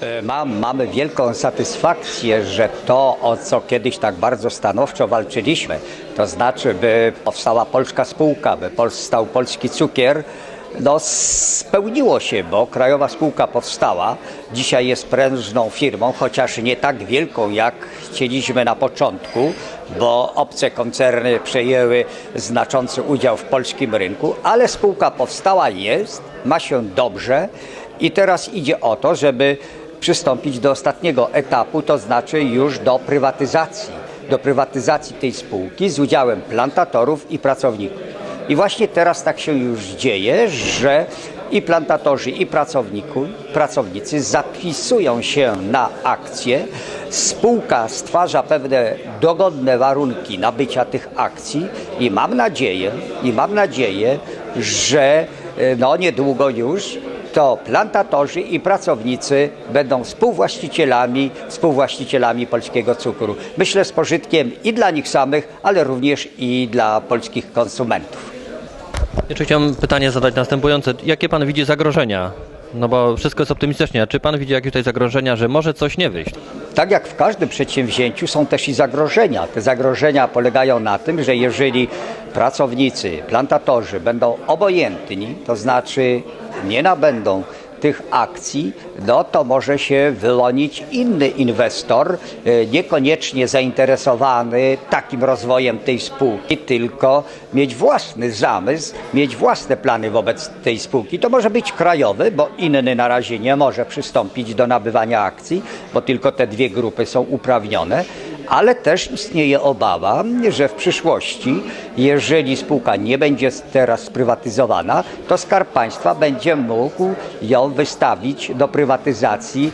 E, Mam, mamy wielką satysfakcję, że to, o co kiedyś tak bardzo stanowczo walczyliśmy, to znaczy, by powstała polska spółka, by powstał polski cukier, no spełniło się, bo Krajowa Spółka powstała. Dzisiaj jest prężną firmą, chociaż nie tak wielką, jak chcieliśmy na początku, bo obce koncerny przejęły znaczący udział w polskim rynku, ale spółka powstała jest, ma się dobrze i teraz idzie o to, żeby przystąpić do ostatniego etapu, to znaczy już do prywatyzacji, do prywatyzacji tej spółki z udziałem plantatorów i pracowników. I właśnie teraz tak się już dzieje, że i plantatorzy, i pracownicy zapisują się na akcje. Spółka stwarza pewne dogodne warunki nabycia tych akcji i mam nadzieję, i mam nadzieję, że e, no niedługo już to plantatorzy i pracownicy będą współwłaścicielami, współwłaścicielami polskiego cukru. Myślę z pożytkiem i dla nich samych, ale również i dla polskich konsumentów. Jeszcze chciałem pytanie zadać następujące. Jakie pan widzi zagrożenia? No bo wszystko jest optymistycznie. Czy pan widzi jakieś tutaj zagrożenia, że może coś nie wyjść? Tak jak w każdym przedsięwzięciu są też i zagrożenia. Te zagrożenia polegają na tym, że jeżeli pracownicy, plantatorzy będą obojętni, to znaczy nie nabędą tych akcji, no to może się wyłonić inny inwestor, e, niekoniecznie zainteresowany takim rozwojem tej spółki, tylko mieć własny zamysł, mieć własne plany wobec tej spółki. To może być krajowy, bo inny na razie nie może przystąpić do nabywania akcji, bo tylko te dwie grupy są uprawnione ale też istnieje obawa, że w przyszłości, jeżeli spółka nie będzie teraz sprywatyzowana, to Skarb Państwa będzie mógł ją wystawić do prywatyzacji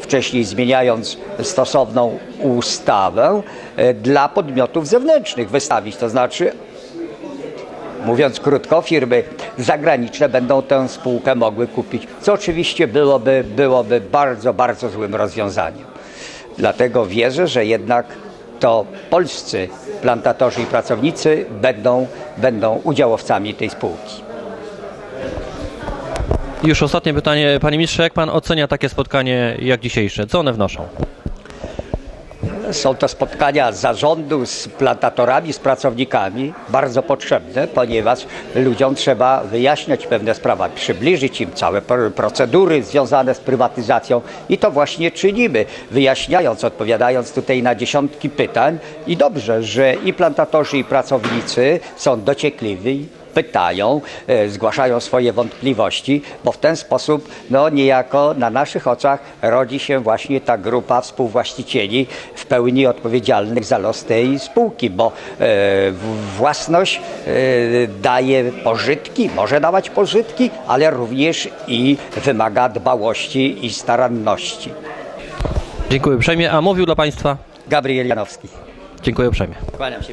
wcześniej zmieniając stosowną ustawę e, dla podmiotów zewnętrznych wystawić, to znaczy mówiąc krótko, firmy zagraniczne będą tę spółkę mogły kupić, co oczywiście byłoby, byłoby bardzo, bardzo złym rozwiązaniem. Dlatego wierzę, że jednak to polscy plantatorzy i pracownicy będą, będą udziałowcami tej spółki. Już ostatnie pytanie, panie ministrze, jak pan ocenia takie spotkanie jak dzisiejsze? Co one wnoszą? Są to spotkania zarządu z plantatorami, z pracownikami, bardzo potrzebne, ponieważ ludziom trzeba wyjaśniać pewne sprawy, przybliżyć im całe pro- procedury związane z prywatyzacją. I to właśnie czynimy, wyjaśniając, odpowiadając tutaj na dziesiątki pytań. I dobrze, że i plantatorzy, i pracownicy są dociekliwi, pytają, e, zgłaszają swoje wątpliwości, bo w ten sposób no, niejako na naszych oczach rodzi się właśnie ta grupa współwłaścicieli w pełni odpowiedzialnych za los tej spółki, bo e, własność e, daje pożytki, może dawać pożytki, ale również i wymaga dbałości i staranności. Dziękuję uprzejmie. A mówił dla państwa? Gabriel Janowski. Dziękuję uprzejmie. Kłaniam się.